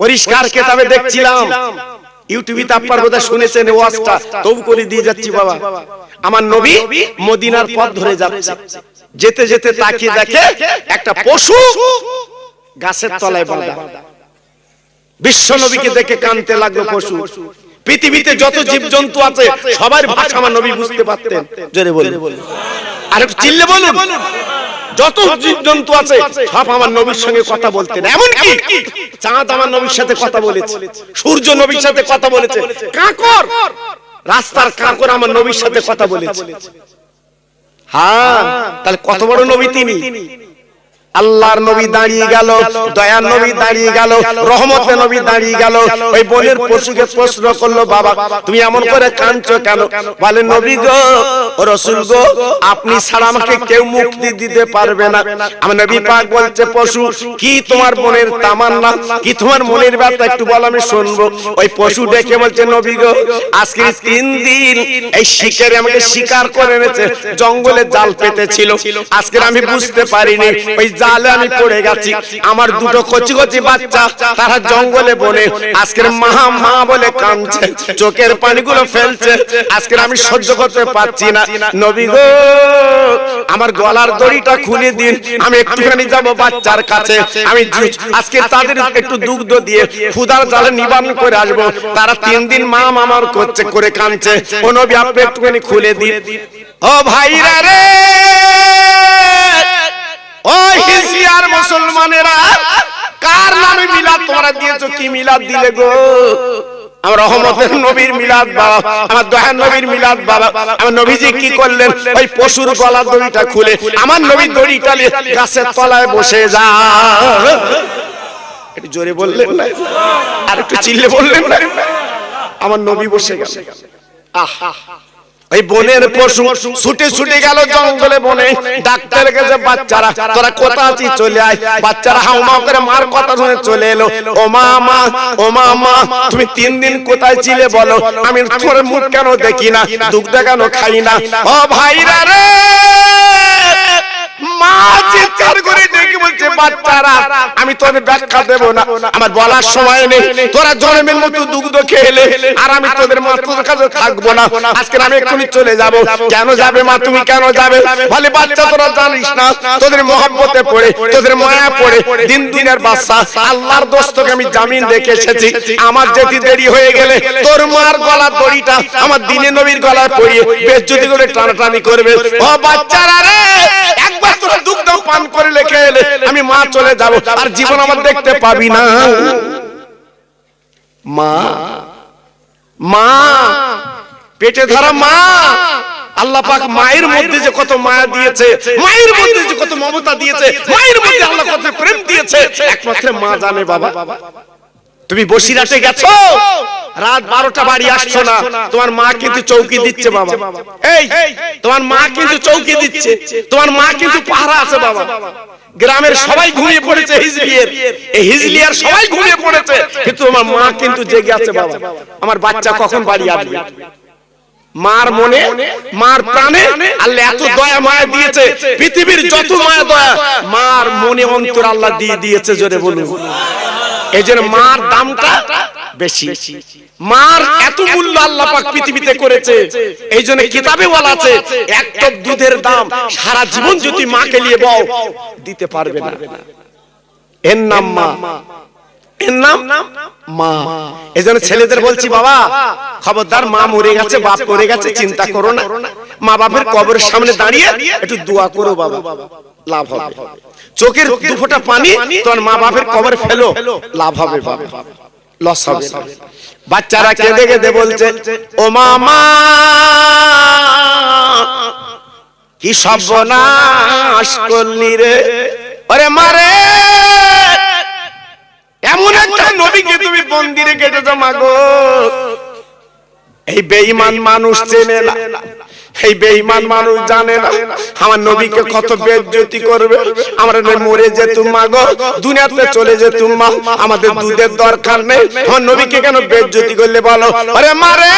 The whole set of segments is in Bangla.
পরিষ্কার কেতাবে দেখছিলাম। ইউটিউবে তাপ্পার বোধহয় শুনেছেন ওয়াজটা। তবু করে দিয়ে যাচ্ছি বাবা। আমার নবী মদিনার পথ ধরে যাচ্ছে। যেতে যেতে তাকিয়ে দেখে একটা পশু গাছের তলায় বাঁধা। বিশ্ব নবীকে দেখে কানতে লাগল পশু। পৃথিবীতে যত জীবজন্তু আছে সবার ভাষা আমার নবী বুঝতে পারতেন। জোরে বলুন। আর একটু চিল্লে বলুন। যত জীবজন্তু আছে সব আমার নবীর সঙ্গে কথা বলতেন। এমন কি চাঁদ আমার নবীর সাথে কথা বলেছে সূর্য নবীর সাথে কথা বলেছে। কাকর! রাস্তার কাকর আমার নবীর সাথে কথা বলেছে। হ্যাঁ তাহলে কত বড় নবী তিনি? আল্লাহর নবী দাঁড়িয়ে গেল দয়ার নবী দাঁড়িয়ে গেল রহমতের নবী দাঁড়িয়ে গেল। ওই বোনের পশুকে প্রশ্ন করল বাবা তুমি এমন করে কাঁদছো কেন? বলে নবী গো ও রসুল গো আপনি ছাড়া আমাকে কেউ মুক্তি দিতে পারবে না। আমার নবী পাক বলছে পশু কি তোমার বোনের তামান্না? কি তোমার মনের ব্যথা একটু বল আমি শুনব। ওই পশু ডেকে বলছে নবী গো আজকে তিন দিন এই শিকারে আমাকে শিকার করে এনেছে জঙ্গলে জাল পেতেছিল আজকে আমি বুঝতে পারিনি ওই জালে আমি পড়ে গেছি। আমার দুটো কচি কচি বাচ্চা তারা জঙ্গলে বনে আজকের মা মা বলে কাঁদছে। চোখের পানিগুলো ফেলছে। আজকের আমি সহ্য করতে পারছি না। নবী গো আমার গলার দড়িটা খুলে দিন। আমি একটুখানি যাব বাচ্চার কাছে। আমি আজকে তাদের একটু দুগ্ধ দিয়ে ক্ষুদার জালে নিবারণ করে আসব। তারা তিন দিন মা মামার করছে করে কাঁদছে। ও নবী আপনি একটুখানি খুলে দিন। ও ভাইরা রে! ও হিজরিয়ার মুসলমানেরা, কার নামে মিলাদ তোমরা দিয়েছ? কি মিলাদ দিলে গো? আমার রহমতের নবীর মিলাদ বাবা, আমার দয়ার নবীর মিলাদ বাবা। আমার নবীজি কি করলেন? ওই পশুর গলা দড়িটা খুলে আমার নবীর দড়িটা গাছের তলায় বসে যা। একটু জোরে বললেন না? আর একটু চিল্লে বললেন না? আমার নবী বসে গেল। আহা। ওই বনের পশু ছুটে ছুটে গেল জঙ্গলে বনে। ডাক্তার কাছে বাচ্চারা তোরা কোথা আছি চলে আয়। বাচ্চারা হাউমাউ করে মার কথা শুনে চলে এলো। ও মা মা ও মা মা তুমি তিন দিন কোথায় ছিলে বলো? আমি তোর মুখ কেন দেখি না? দুগ্ধ কেন খাই না? ও ভাইরা রে! আমি ব্যাখ্যা না। আমার বলার সময় নেই। তোরা মতো দুগ্ধ খেলে, আর আমি তোদের থাকব না। আজকে আমি এক্ষুনি চলে যাব। কেন যাবে মা, তুমি কেন যাবে? বাচ্চা, তোরা জানিস না, তোদের পড়ে, তোদের মায়া পড়ে, দিন দিনের বাচ্চা আল্লাহর দোস্তকে আমি জামিন রেখে এসেছি। আমার যেতে দেরি হয়ে গেলে, তোর মার গলার দড়িটা আমার দিনে নবীর গলায় পড়িয়ে বেশ যদি করে টানাটানি করবে। ও বাচ্চারা রে একবার তোরা দুগ্ধ পান করে লেখে এলে আমি মা চলে যাব আর জীবন আমার দেখতে পাবি না। মা মা পেটে ধরা মা। আল্লাহ পাক মায়ের মধ্যে যে কত মায়া দিয়েছে মায়ের মধ্যে যে কত মমতা দিয়েছে মায়ের মধ্যে আল্লাহ কত প্রেম দিয়েছে একমাত্র মা জানে বাবা। তুমি বসিরাটে গেছো? রাত বারোটা বাড়ি আসছো না। তোমার মা কিন্তু চৌকি দিচ্ছে বাবা। এই তোমার মা কিন্তু চৌকি দিচ্ছে। তোমার মা কিন্তু পাহারা আছে বাবা। গ্রামের সবাই ঘুমিয়ে পড়েছে হিজলিয়ের। এই হিজলিয়ার সবাই ঘুমিয়ে পড়েছে। কিন্তু তোমার মা কিন্তু জেগে আছে বাবা। আমার বাচ্চা কখন বাড়ি আসবে? মার মনে মার প্রাণে আল্লাহ এত দয়া মায়া দিয়েছে। পৃথিবীর যত মায়া দয়া মার মনে অন্তর আল্লাহ দিয়ে দিয়েছে জোরে বলুন। এই জন্য মার দামটা বেশি। মার এত মূল্য আল্লাহ পাক পৃথিবীতে করেছে। এই জন্য কিতাবে বলা আছে এক টপ দুধের দাম সারা জীবন যদি মাকে নিয়ে বও দিতে পারবে না। এর নাম মা। এর নাম মা। এই জন্য ছেলেদের বলছি বাবা খবরদার মা মরে গেছে বাপ মরে গেছে চিন্তা করো না। মা বাপের কবরের সামনে দাঁড়িয়ে একটু দোয়া করো বাবা। লাভ হবে। চোখের দু ফোঁটা পানি তোমার মা বাপের কবর ফেলো লাভ হবে লস হবে। বাচ্চারা কেঁদে কেঁদে বলছে ও মামা কি সর্বনাশ করলি রে? ওরে মারে এমন একটা নবীকে তুমি মন্দিরে কেটেছো মাগো। এই বেঈমান মানুষ চেনে না। এই বেঈমান মানুষ, জানে না আমার নবীকে কত বেজ্জতি করবে। আমরা মরে যেতুম, মা গো। দুনিয়াতে চলে যেতুম, মা। আমাদের দুধের দরকার নেই। আমার নবীকে কেন বেজ্জতি করলে বলো? আরে মারে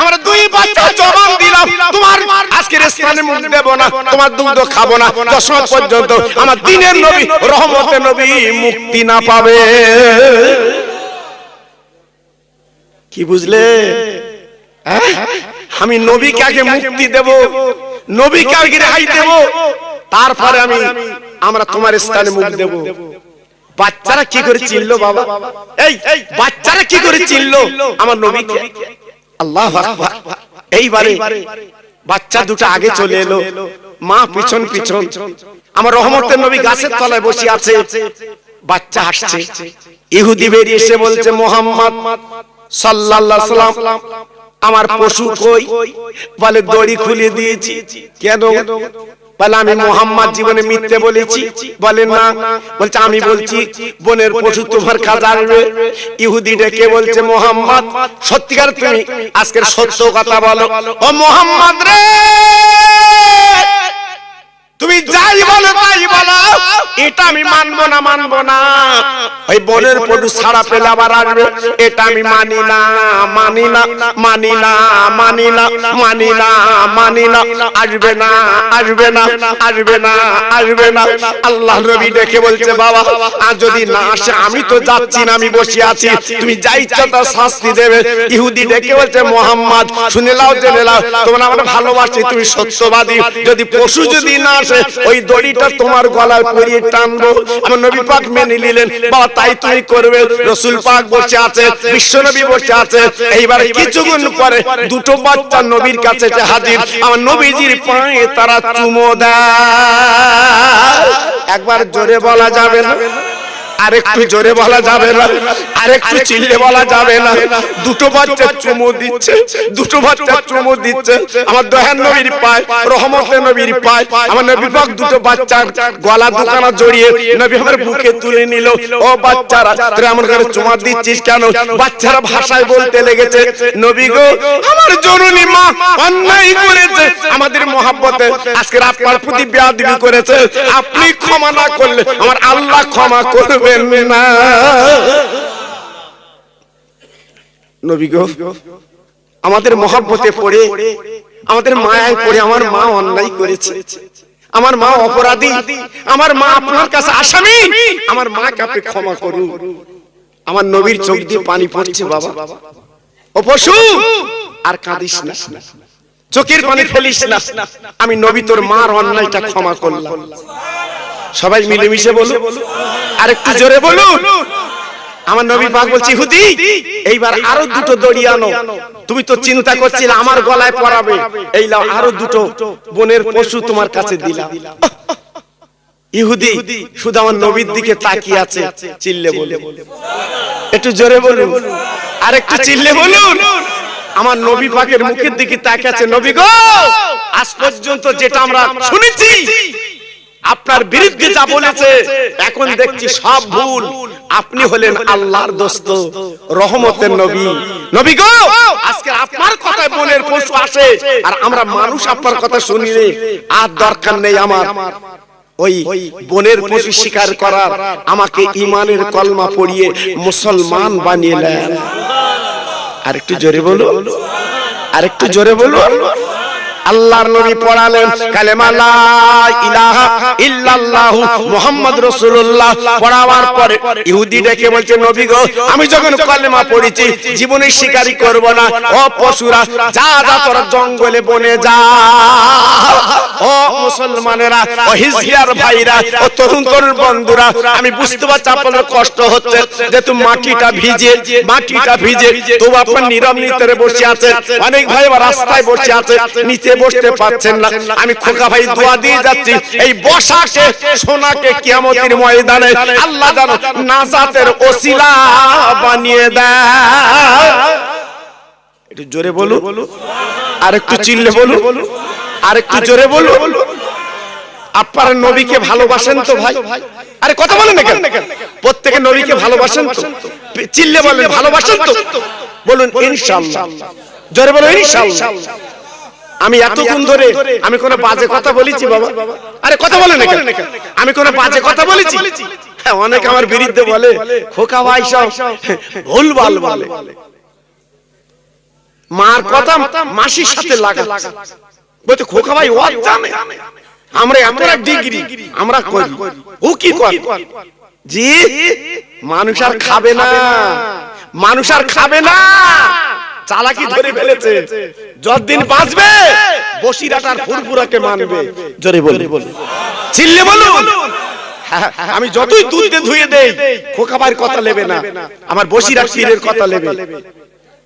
আমরা দুই বাচ্চা জবান দিলাম তোমার আজকের স্থানে মুখ দেব না, তোমার দুধ খাব না। দশম পর্যন্ত আমার দিনের নবী, রহমতের নবী মুক্তি না পাবে। কি বুঝলে? হ্যাঁ? আমি নবীকে আগে মুক্তি দেব? নবীকে আগে রেহাই দেব? তারপরে আমি আমরা তোমার স্থানে মুখ দেব। বাচ্চারা কি করে চিনলো বাবা? এই বাচ্চারা কি করে চিনলো? আমার নবীকে। আল্লাহ এইবারে বাচ্চা দুটো আগে চলে এলো। মা পিছন পিছন আমার রহমতের নবী গাছের তলায় বসে আছে। বাচ্চা হাসছে। ইহুদি বেরিয়ে এসে বলছে মোহাম্মদ সাল্লাল্লাহু আলাইহি সাল্লাম আমার পশু কই? বলে দড়ি খুলে দিয়েছি। কেন? বলে আমি মোহাম্মদ জীবনে মিথ্যে বলেছি। বলে না। বলছে, আমি বলছি, বোনের পশু তোমার কাছে আসবে ইহুদি ডেকে বলছে, মোহাম্মদ? সত্যিকার তুমি। আজকের সত্য কথা বলো। ও মোহাম্মদ রে! তুমি যাই বলো তাই বলো এটা আমি মানবো না মানবো না। ওই বনের পটু ছাড়া পেলে আবার আসবে এটা আমি মানি না মানি না মানি না মানি না মানি না মানি না আসবে না আসবে না আসবে না আসবে না আল্লাহ নবী দেখে বলছে বাবা আর যদি না আসে আমি তো যাচ্ছি না আমি বসে আছি। তুমি যাই ইচ্ছা তা শাস্তি দেবে। ইহুদি ডেকে বলছে মোহাম্মদ শুনে লাও জেনে লাও তোমরা আমরা ভালোবাসি তুমি সত্যবাদী। যদি পশু যদি না আসে ওই দড়িটা তোমার গলায় পরিয়ে টানবো। আমার নবী পাক মেনে নিলেন। বাবা, তাই তুমি করবে। রসুল পাক বসে আছে, বিশ্ব নবী বসে আছে। এইবারে কিছুক্ষণ পরে দুটো বাচ্চা নবীর কাছে এসে হাজির। আমার নবীজির পায়ে তারা চুমো দেয়। একবার জোরে বলা যাবে না? আরেকটু জোরে বলা যাবে না? আরেকটু চিল্লে বলা যাবে না। দুটো বাচ্চা চুমু দিচ্ছে। দুটো বাচ্চা চুমু দিচ্ছে। আমার দয়ান নবীর পায় রহমতের নবীর পায়। আমার নবী পাক দুটো বাচ্চার গলা দুখানা জড়িয়ে নবী আমার বুকে তুলে নিল। ও বাচ্চারা তুই এমন করে চুমা দিচ্ছিস কেন? বাচ্চারা ভাষায় বলতে লেগেছে নবী গো আমার জননী মা অন্যায় করেছে আমাদের মহাব্বতে আজকের আপনার প্রতি বেয়াদবি করেছে আপনি ক্ষমা না করলে আমার আল্লাহ ক্ষমা করবেন না নবী গো, আমাদের মহাব্বতে পড়ে, আমাদের মায়ায় পড়ে, আমার মা অন্যায় করেছে। আমার মা অপরাধী, আমার মা আপনার কাছে আসামি, আমার মা আপনি ক্ষমা করুন। আমার নবীর চোখ দিয়ে পানি পড়ছে, বাবা। ও পশু, আর কাঁদিস না। চোখের পানি ফেলিস না। আমি নবী, তোর মার অন্যায়টা ক্ষমা করলাম। সবাই মিলেমিশে বলুন আর একটু জোরে বলুন। আমার নবী পাক বলছি হুদি এইবার আরও দুটো দড়ি আনো। তুমি তো চিন্তা করছিলে আমার গলায় পরাবে। এই লাও আরও দুটো বনের পশু তোমার কাছে দিলাম। ইহুদি শুধু আমার নবীর দিকে তাকিয়ে আছে। চিল্লে বলে একটু জোরে বলুন। আর একটু চিল্লে বলুন। আমার নবী পাকের মুখের দিকে তাকিয়ে আছে নবী গো! আজ পর্যন্ত যেটা আমরা শুনেছি। আপনার বিরুদ্ধে যা বলেছে এখন দেখছি সব ভুল। আপনি হলেন আল্লাহর দোস্ত রহমতের নবী। নবী। গো আজকে আপনার কথায় বনের পশু আসে আর আমরা মানুষ আপনার কথা শুনিলে আর দরকার নেই আমার। ওই বনের পশু শিকার করার আমাকে ইমানের কলমা পড়িয়ে মুসলমান বানিয়ে নেন। আর একটু জোরে বলো আর একটু জোরে বলো আল্লাহর নবী পড়ালেন কালেমা লা ইলাহা ইল্লাল্লাহু মুহাম্মদ রাসূলুল্লাহ। পড়াবার পরে ইহুদি ডেকে বলছে, নবী গো, আমি যখন কালেমা পড়েছি, জীবনে শিকারি করব না। ও পশুরা, যা যা তোরা জঙ্গলে বনে যা। ও মুসলমানেরা, ও হিজলিয়ার ভাইরা, ও তরুণ তরুণ বন্ধুরা, আমি বুঝতে পারছি আপনাদের কষ্ট হচ্ছে যেহেতু মাটিটা ভিজে মাটিটা ভিজে, তবু আপনার নীরব নিতরে বসে আছে। অনেক ভাই রাস্তায় বসে আছে, নিচে বসতে পাচ্ছেন না। আমি খোকা ভাই দোয়া দিয়ে যাচ্ছি। এই বসাকে সোনাকে কিয়ামতের ময়দানে আল্লাহ জানো নাজাতের ওসিলা বানিয়ে দেয়। একটু জোরে বলুন। আর একটু চিল্লে বলুন। আর একটু জোরে বলুন। আপনার নবীকে ভালোবাসেন তো ভাই? আরে কথা বলেন না কেন? প্রত্যেকে নবীকে ভালোবাসেন তো? চিল্লে বলেন, ভালোবাসেন তো? বলুন, ইনশাআল্লাহ। জোরে বলুন, ইনশাআল্লাহ। আমি এতক্ষণ ধরে আমি কোনো বাজে কথা বলেছি বাবা? আরে কথা বলেন না আমি কোনো বাজে কথা বলেছি? হ্যাঁ অনেক আমার বিরুদ্ধে বলে খোকা ভাই সব ভুল ভালো বলে। মার কথা মাসির সাথে লাগাচ্ছে। বলতে খোকা ভাই ও জানে। আমরা এতটা ডিগ্রি আমরা করি। ও কি করে? জি মানুষ আর খাবে না। মানুষ আর খাবে না। চালাকি ধরে ফেলেছে। যতদিন বাঁচবে বসিরাটার ফুরফুরাকে মানবে। জোরে বলি চিল্লে বলুন। হ্যাঁ, আমি যতই দুধ দিয়ে ধুয়ে দেই খোকাবার কথা নেবে না। আমার বসিরা পীরের কথা নেবে।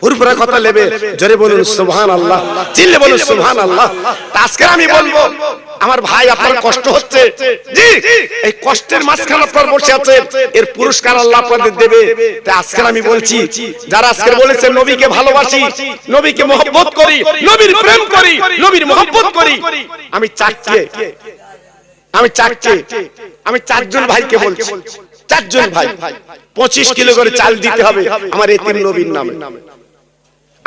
ফুরফুরা কথা নেবে জোরে বলুন সুবহান আল্লাহ চিল্লে বলুন সুবহান আল্লাহ আজকে আমি বলব আমার ভাই আপনার কষ্ট হচ্ছে। জি এই কষ্টের মাঝখানে আপনার বসে আছে এর পুরস্কার আল্লাহ আপনাদের দেবে। তাই আজকে আমি বলছি যারা আজকে বলেছে নবীকে ভালোবাসি নবীকে মহব্বত করি নবীর প্রেম করি নবীর মহব্বত করি। আমি চারটে আমি চারটে। আমি চারজন ভাইকে বলছি। চারজন ভাই। পঁচিশ কিলো করে চাল দিতে হবে আমার এই তিন নবীর নামে।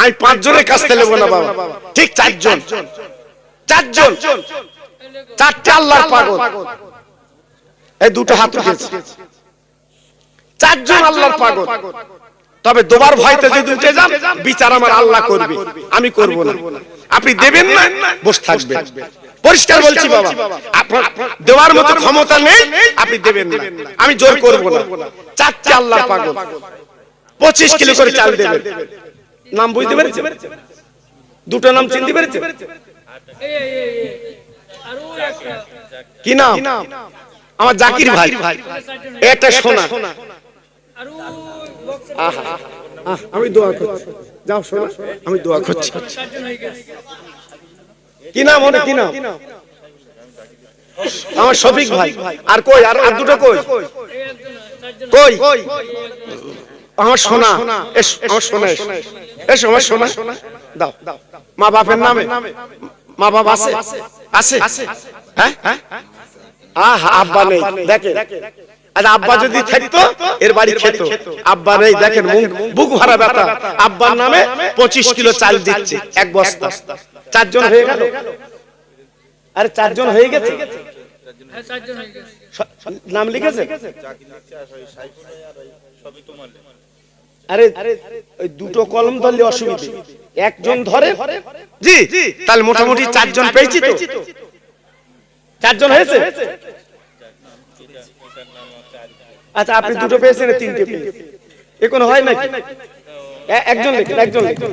আমি পাঁচজনের কাছ থেকে নেব না বাবা। ঠিক চারজন। চারজন। চারটে আল্লাহর পাগল। এই দুটো হাত উঠেছে চারজন আল্লাহর পাগল। তবে দুবার ভয়তে যদি উঠে যান বিচার আমার আল্লাহ করবে। আমি করব না। আপনি দেবেন না? বসে থাকবেন। পরিষ্কার বলছি বাবা। আপনার দেওয়ার মতো ক্ষমতা নেই আপনি দেবেন না। আমি জোর করব না। চারটে আল্লাহর পাগল। পঁচিশ কিলো করে চাল দেবেন। নাম বুঝতে পেরেছে? দুটো নাম চিনতে পেরেছে? কি নাম? আমার জাকির ভাই। আহা, আহ, আমি দোয়া করছি। যাও শোনা আমি দোয়া করছি। কি নাম ওটা? কি নাম? আমার শফিক ভাই। আর কই? আর আর দুটো কই? কই? আমার সোনা। আমার সোনা এস আমার সোনা দাও মা বাপের নামে। মা বাপ আছে? আছে? হ্যাঁ? আহ আব্বা নেই। দেখে আর আব্বা যদি থাকতো এর বাড়ি খেত। আব্বা নেই দেখেন বুক ভরা ব্যথা। আব্বার নামে পঁচিশ কিলো চাল দিচ্ছে। এক বস্তা। চারজন হয়ে গেল? আরে চারজন হয়ে গেছে? নাম লিখেছে আরে ওই দুটো কলম ধরলে অসুবিধে। একজন ধরে জি তাহলে মোটামুটি চারজন পেয়েছি তো। চারজন হয়েছে? আচ্ছা আপনি দুটো পেয়েছেন তিনটে পেয়েছেন। এ কোনো হয় নাকি? একজন লেখেন একজন লেখেন।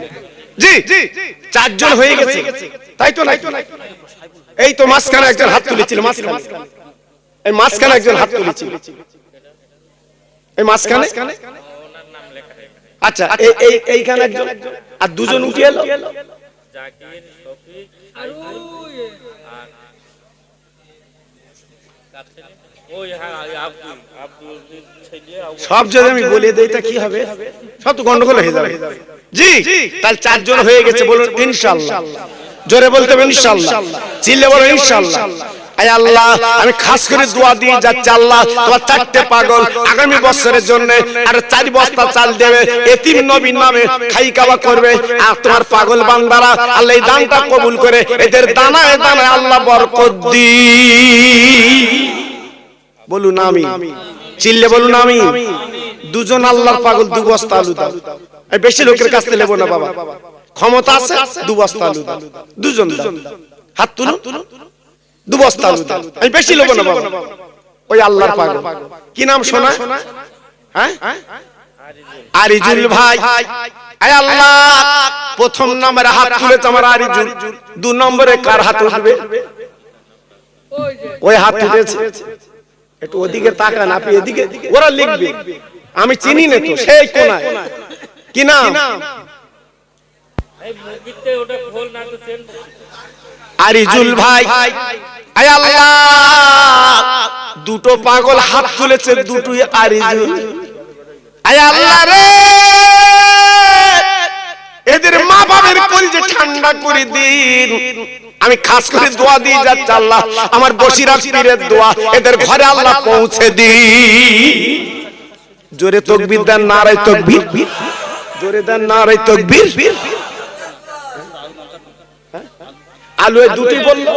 জি চারজন হয়ে গেছে। তাই তো নাকি? এই তো মাঝখানে একজন হাত তুলেছিল মাঝখানে। এই মাঝখানে একজন হাত তুলেছিল। এই মাঝখানে? আচ্ছা এই- এই এইখানে একজন আর দুজন উঠে এলো? সব যদি আমি বলে দেই তা কি হবে? সব তো গন্ডগোল হয়ে যাবে। জি তাহলে চারজন হয়ে গেছে বলুন ইনশাআল্লাহ জোরে বলতে হবে ইনশাআল্লাহ চিল্লে বলো ইনশাআল্লাহ আল্লাহ, আমি খাস করে দোয়া দিয়ে যাচ্ছি আল্লাহ, তোমার চারটে পাগল আগামী বছরের জন্য আর চার বস্তা চাল দেবে, এতিম নবীর নামে খাই কাবা করবে। আর তোমার পাগল বান্দারা, আল্লাহ এই দানটা কবুল করে, এদের দানায় দানায় আল্লাহ বরকত দি বলুন আমি চিল্লে বলুন আমি দুজন আল্লাহর পাগল, দু বস্তা আলু দাও। বেশি লোকের কাছ থেকে নেব না বাবা। ক্ষমতা আছে, দু বস্তা আলু দাও। দুজন হাত তুলুন। দু বস্তা আলু আমি বেশি না বাবা ওই আল্লাহর পাগল। কি নাম শোনা হ্যাঁ? আরিজুল ভাই। আয় আল্লাহ প্রথম নম্বরে হাত তুলেছে আমার আরিজুল। দু নম্বরে কার হাত উঠবে? ওই হাত উঠেছে। একটু ওদিকে তাকান আপনি এদিকে ওরা লিখবে। আমি চিনি না তো সেই কোনায়। কি নাম? আরিজুল ভাই। দুটো পাগল হাত তুলেছে, দুটোই আয় আল্লাহ রে। এদের মা বাবার কলিজে ঠান্ডা করে দিন। আমি খাস করে দোয়া দিয়ে যাচ্ছি আল্লাহ। আমার বসিরা পীরের দোয়া, এদের ঘরে আল্লাহ পৌঁছে দি জোরে তকবীর দেন নারাই তকবীর। জোরে দেন নারাই তকবীর। আলু দুটি বলল।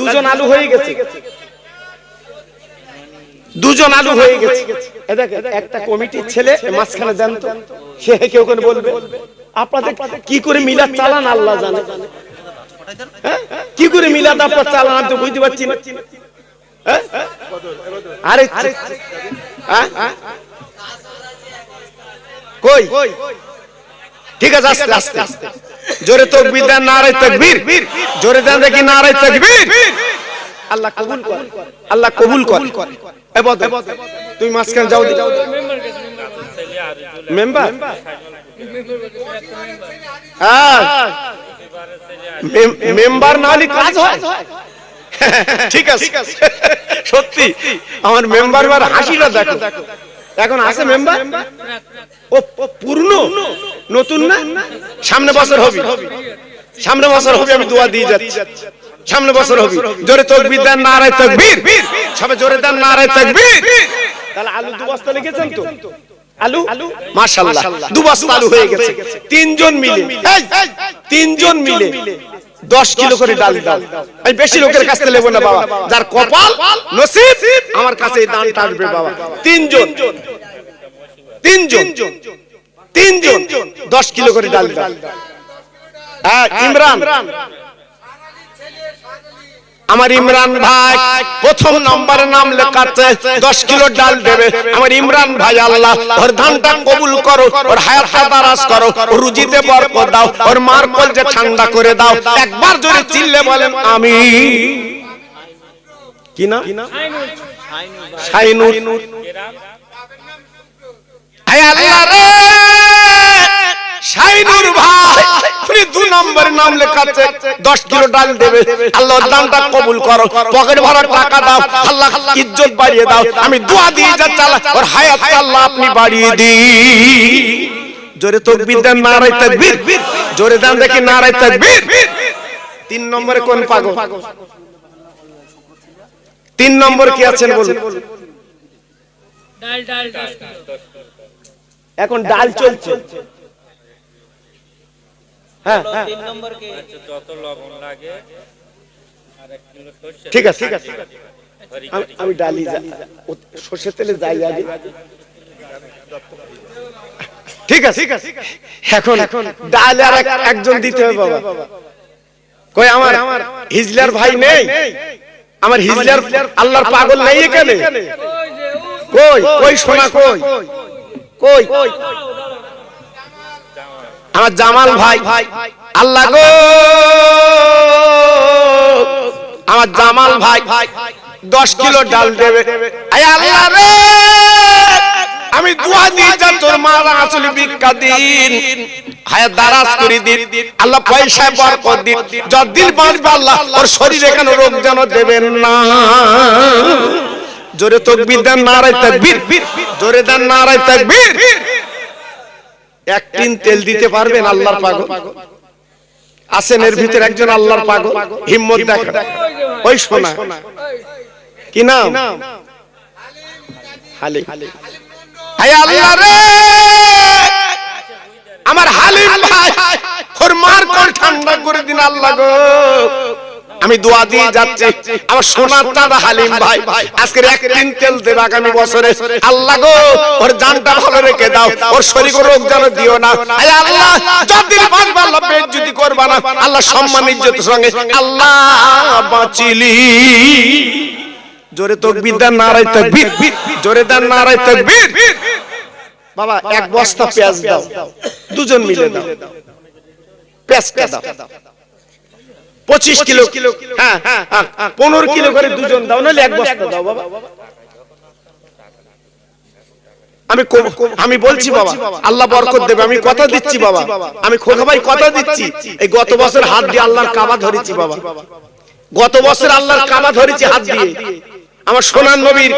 দুজন আলু হয়ে গেছে। দুজন আলু হয়ে গেছে। একটা কমিটির ছেলে মাঝখানে দেন সে কেউ করে বলবে, আপনাদের কি করে মিলাদ চালান আল্লাহ জানে? হ্যাঁ? কি করে মিলাদ আপনার চালান? আমি তো বুঝতে পারছি না? ঠিক আছে, আস্তে আস্তে। আস্তে জোরে তকবীর দেন, নারায়ে তাকবীর। জোরে দেন দেখি, নারায়ে তাকবীর। আল্লাহ কবুল কর। আল্লাহ কবুল কর। তুই মাঝখানে যাও দি মেম্বার? হ্যাঁ। মেম্বার না হলে কাজ হয়? ঠিক আছে। সত্যি আমার মেম্বার বার হাসিটা দেখো। এখন আছে মেম্বার ও পূর্ণ? নতুন না? সামনে বছর হবে। সামনে বছর হবে আমি দোয়া দিয়ে যাচ্ছি। সামনে বছর হবে। জোরে তকবীর দেন নারায়ে তাকবীর। সবে জোরে দেন নারায়ে তাকবীর। তাহলে আলু দু বস্তা লিখেছেন তো? আলু? মাশাআল্লাহ। দু বস্তা আলু হয়ে গেছে। তিনজন মিলে। এই, তিনজন মিলে। দশ কিলো করে ডাল দাও। আমি বেশি লোকের কাছ থেকে নেব না বাবা। যার কপাল নসিব আমার কাছে এই আসবে বাবা। তিনজন। তিনজন। তিনজন। দশ কিলো করে ডাল দাও। হ্যাঁ ইমরান। আমার ইমরান ভাই প্রথম নম্বরে নাম লেখাচ্ছে দশ কিলো ডাল দেবে। আমার ইমরান ভাই, আল্লাহ, ওর ধানটা কবুল করো, ওর হায়াতটা দারাজ করো, ওর রুজিতে বরকত দাও, ওর মার কলজে ঠান্ডা করে দাও। একবার জোরে চিল্লে বলেন, আমি কি না শাইনুর। হায় আল্লাহ রে! ভাই! তুমি দু নম্বর নাম লেখাচ্ছে দশ কিলো ডাল দেবে। আল্লাহ দামটা কবুল করো। পকেট ভরা টাকা দাও। আল্লাহ ইজ্জত বাড়িয়ে দাও। আমি দোয়া দিয়ে যাচ্ছি আল্লাহ ওর হায়াত আল্লাহ আপনি বাড়িয়ে দিন। জোরে তকবীর দেন নারায়ে তাকবীর। জোরে দেন দেখি নারায়ে তাকবীর। তিন নম্বরে কোন পাগল? তিন নম্বর কি আছেন বলুন। ডাল ডাল এখন ডাল চলছে। হ্যাঁ হ্যাঁ। আচ্ছা যত লবণ লাগে আর এক কিলো সর্ষে। ঠিক আছে ঠিক আছে আমি- আমি ডালি সর্ষের তেলে যাই আগে। ঠিক আছে ঠিক আছে। এখন এখন ডাল আর একজন দিতে হবে বাবা। কই আমার আমার হিজলার ভাই নেই? আমার হিজলার আল্লাহর পাগল নেই এখানে? কই কই সোনা কই? কই? আমার জামাল ভাই। আল্লাহ গো। আমার জামাল ভাই। দশ কিলো ডাল দেবে। আল্লাহ রে। আমি দোয়া যা তোর মা আসলে ভিক্ষা দিন। দিন। না। জোরে তকবীর দেন, নারায় তাকবীর। জোরে দেন, নারায় তাকবীর। এক টিন তেল দিতে পারবেন আল্লাহর পাগল। আছেন এর ভিতরে একজন আল্লাহর পাগল। হিম্মত দেখা ওই শোনা কি নাম? হালিম। হায় আল্লাহ রে! আমার হালিম ভাই ওর মার কল ঠান্ডা করে দিন আল্লাহ গো। আমি দোয়া দিয়ে যাচ্ছি। আমার সোনার দাদা হালিম ভাই, আজকের এক দিন তেল দেবে আগামী বছরে। আল্লাহ গো, ওর জানটা ভালো রেখে দাও। ওর শরীর রোগ যেন দিও না। আল্লাহ যতদিন বাঁচবে আল্লাহ পেট যদি করবা না, আল্লাহ সম্মান ইজ্জত সঙ্গে। আল্লাহ বাঁচিলি। জোরে তকবীর দেন, নারায় তাকবীর। জোরে দেন, নারায় তাকবীর। বাবা, এক বস্তা পেঁয়াজ দাও। দুজন মিলে দাও। পেঁয়াজটা দাও। পঁচিশ কিলো হ্যাঁ হ্যাঁ হ্যাঁ, পনেরো কিলো করে দুজন দাও নাহলে এক বস্তা দাও বাবা। আমি আমি বলছি বাবা আল্লাহ বরকত দেবে আমি কথা দিচ্ছি বাবা। আমি খোকা ভাই কথা দিচ্ছি। এই গত বছর হাত দিয়ে আল্লাহর কাবা ধরেছি বাবা। গত বছর আল্লাহর কাবা ধরেছি হাত দিয়ে। আমার সোনার নবীর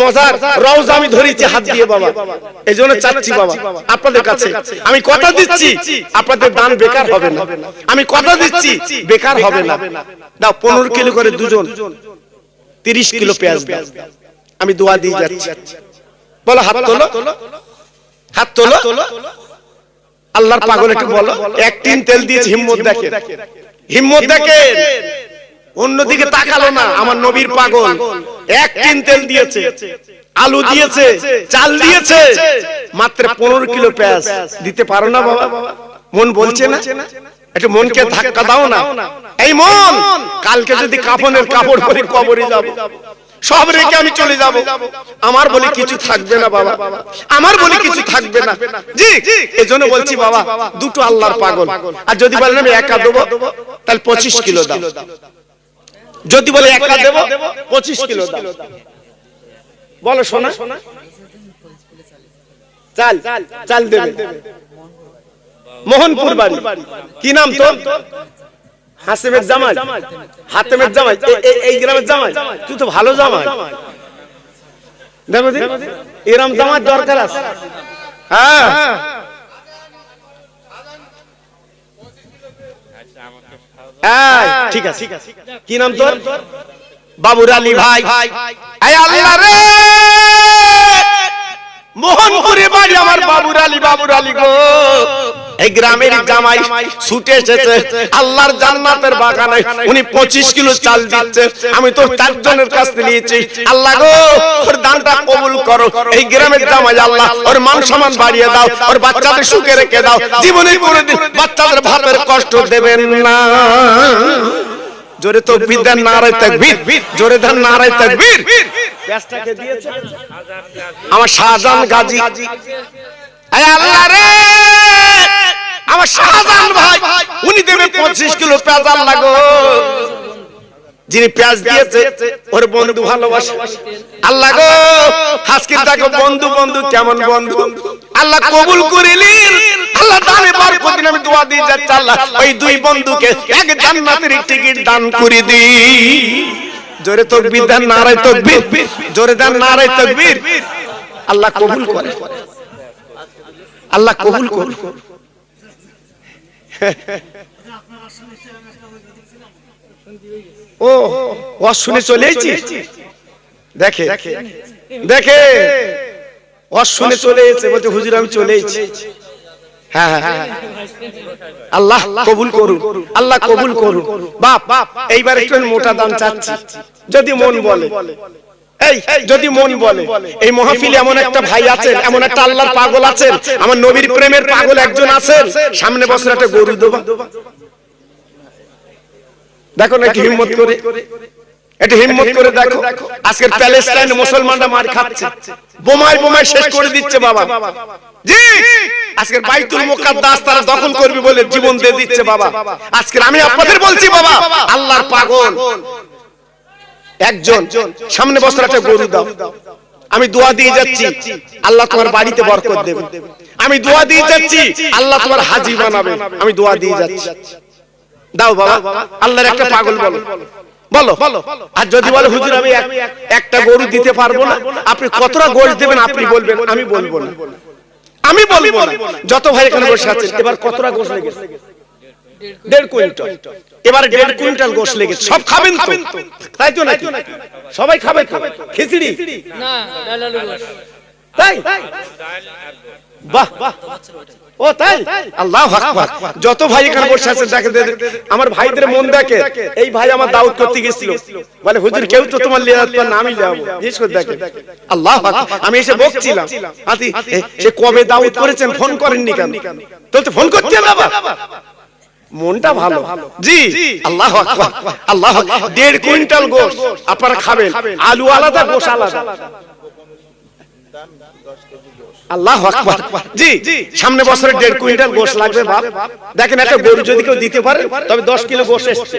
মজার রওজা আমি ধরেছি হাত দিয়ে বাবা। এই জন্য চাচ্ছি বাবা। আপনাদের কাছে আমি কথা দিচ্ছি আপনাদের দান বেকার হবে না। আমি কথা দিচ্ছি বেকার হবে না। দাও পনেরো কিলো করে দুজন তিরিশ কিলো পেঁয়াজ দাও। আমি দোয়া দিয়ে যাচ্ছি। বলো হাত তোলো। হাত তোলো। আল্লাহর পাগল একটু বলো। এক টিন তেল দিয়েছে হিম্মত দেখে হিম্মত দেখে অন্যদিকে তাকালো না আমার নবীর পাগল। এক টিন তেল দিয়েছে আলু দিয়েছে চাল দিয়েছে মাত্র পনেরো কিলো পেঁয়াজ দিতে পারো না বাবা মন বলছে না? একটু মনকে ধাক্কা দাও না। এই মন! কালকে যদি কাফনের কাপড় পরে কবরে যাব সব রেখে আমি চলে যাব। আমার বলে কিছু থাকবে না বাবা। আমার বলে কিছু থাকবে না। জি এজন্য বলছি বাবা দুটো আল্লাহর পাগল। আর যদি বলেন আমি একা দেবো তাহলে পঁচিশ কিলো দাও। যদি বলে একা দেবো পঁচিশ কিলো বলো শোনা চাল চাল দেবে। মোহনপুর বাড়ি। কি নাম তোর? হাসেমের জামাই। হাতেমের জামাই। এই গ্রামের জামাই। তুই তো ভালো জামাই। দেখো দেখো, এরম জামার দরকার আছে। হ্যাঁ আচ্ছা আমাকে খাওয়া এই, ঠিক আছে। কি নাম তোর? বাবুর আলী ভাই। আল্লাহ রে! মোহনপুরে বাড়ি আমার বাবুর আলী বাবুর আলী গো। এই গ্রামের জামাই ছুটে এসেছে। আল্লাহর জান্নাতের বাগানে। উনি পঁচিশ কিলো চাল দিচ্ছে। আমি তো চারজনের কাছ থেকে নিয়েছি। আল্লাহ গো ওর দানটা কবুল করো। এই গ্রামের জামাই আল্লাহ ওর মান সম্মান বাড়িয়ে দাও ওর বাচ্চাদের সুখে রেখে দাও। জীবনে কোনোদিন বাচ্চাদের ভাবের কষ্ট দেবেন না। জোরে তো বিদ্যার নারায় তাকবীর। জোরে ধান নারায় তাকবীর। আমার শাহজাহান গাজী। আল্লাহ রে! আমার শাহজাহান ভাই উনি দেবে পঁচিশ কিলো পেঁয়াজ আল্লাহ গো। যিনি পেঁয়াজ দিয়েছে ওর বন্ধু ভালোবাসে। আল্লাহ গো আজকে দেখো বন্ধু বন্ধু কেমন বন্ধু? আল্লাহ কবুল করিলেন আল্লাহ দানে বরকত দিন আমি দোয়া দিয়ে যাচ্ছি আল্লাহ। ওই দুই বন্ধুকে এক জান্নাতের টিকিট দান করে দি জোরে তকবীর দেন নারায় তকবীর। জোরে দেন নারায় তকবীর। আল্লাহ কবুল করে। আল্লাহ কবুল করুন ও ও শুনে চলে এসেছি দেখে দেখে। ও শুনে চলে এসেছে বলছে হুজুর আমি চলে এসেছি হ্যাঁ হ্যাঁ হ্যাঁ আল্লাহ কবুল করুন আল্লাহ কবুল করুন বাপ বাপ এইবার একটু মোটা দাম চাচ্ছি। যদি মন বলে। এই যদি মন বলে এই মহাফিলে এমন একটা ভাই আছেন এমন একটা আল্লাহর পাগল আছেন আমার নবীর প্রেমের পাগল একজন আছেন সামনে বছর একটা গরু দেবা। দেখো হিম্মত করে একটু হিম্মত করে দেখো আজকের প্যালেস্টাইন মুসলমানরা মার খাচ্ছে বোমায় বোমায় শেষ করে দিচ্ছে বাবা। জি! আজকের বাইতুল মুকাদ্দাস তারা দখল করবে বলে জীবন দিয়ে দিচ্ছে বাবা। আজকের আমি আপনাদের বলছি বাবা আল্লাহর পাগল। একজন, সামনে বছর একটা গরু দাও। আমি দোয়া দিয়ে যাচ্ছি, আল্লাহ তোমার বাড়িতে বরকত দেবে। আমি দোয়া দিয়ে যাচ্ছি, আল্লাহ তোমার হাজি বানাবে। আমি দোয়া দিয়ে যাচ্ছি। দাও বাবা, আল্লাহর একটা পাগল বলো। বলো, আর যদি বলে, হুজুর, আমি একটা গরু দিতে পারব না। আপনি কতটা গোশ দেবেন, আপনি বলবেন, আমি বলব না। আমি বলব না। যত ভাই এখানে বসে আছেন, এবার কতটা গোশ লেগেছে? দেড় কুইন্টাল। এবারে দেড় কুইন্টাল লেগেছে। সব খাবেন তো? তাই তো নাকি? সবাই খাবে তো? খিচড়ি? না ডাল আলু গোস তাই? বাহ ও তাই? আল্লাহ আকবার। যত ভাই এখানে বসে আছে দেখে দেখে, আমার ভাইদের মন দেখে এই ভাই আমার দাউদ করতে গেছিল। বলে হুজুর কেউ তো তোমার লিয়াত পার না আমি যাব জিজ্ঞেস করে দেখে আল্লাহ আমি এসে বকছিলাম। আতি সে কবে দাউদ করেছেন ফোন করেননি কেন? তো তো ফোন করতে বাবা মনটা ভালো। জি। আল্লাহ আল্লাহ দেড় কুইন্টাল গোশ আপনারা খাবেন। আলু আলাদা গোশ আলাদা। আল্লাহ আকবার। জি। সামনে বছরে দেড় কুইন্টাল গোশ লাগবে বাপ। দেখেন একটা গরু যদি কেউ দিতে পারে তবে দশ কিলো গোশ এসছে।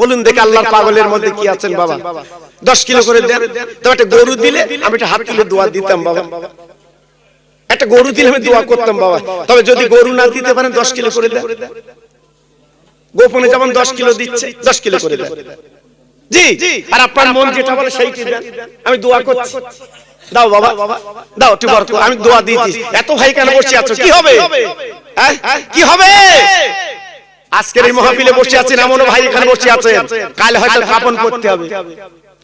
বলুন দেখে আল্লাহর পাগলের মধ্যে কি আছেন বাবা? দশ কিলো করে দেন। তো একটা গরু দিলে আমি একটা হাত তুলে দোয়া দিতাম বাবা। একটা গরু দিলে আমি দোয়া করতাম বাবা। তবে যদি গরু না দিতে পারেন দশ কিলো করে দেন। গোপনে যেমন দশ কিলো দিচ্ছে দশ কিলো করে দেন। জি আর আপনার মন যেটা বলে সেইটি দেন। আমি দোয়া করছি। দাও বাবা। দাও একটু বরকত। আমি দোয়া দিয়েছি। এত ভাই কেন বসে আছো? কি হবে? হ্যাঁ? কি হবে? আজকের এই মহাপিলে বসে আছেন এমন ভাই এখানে বসে আছেন। কাল হয়তো কাপন করতে হবে।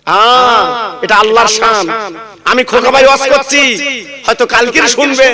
আহ, এটা আল্লাহর শান। আমি খোকা ভাই ওয়াজ করছি। হয়তো কালকের শুনবে।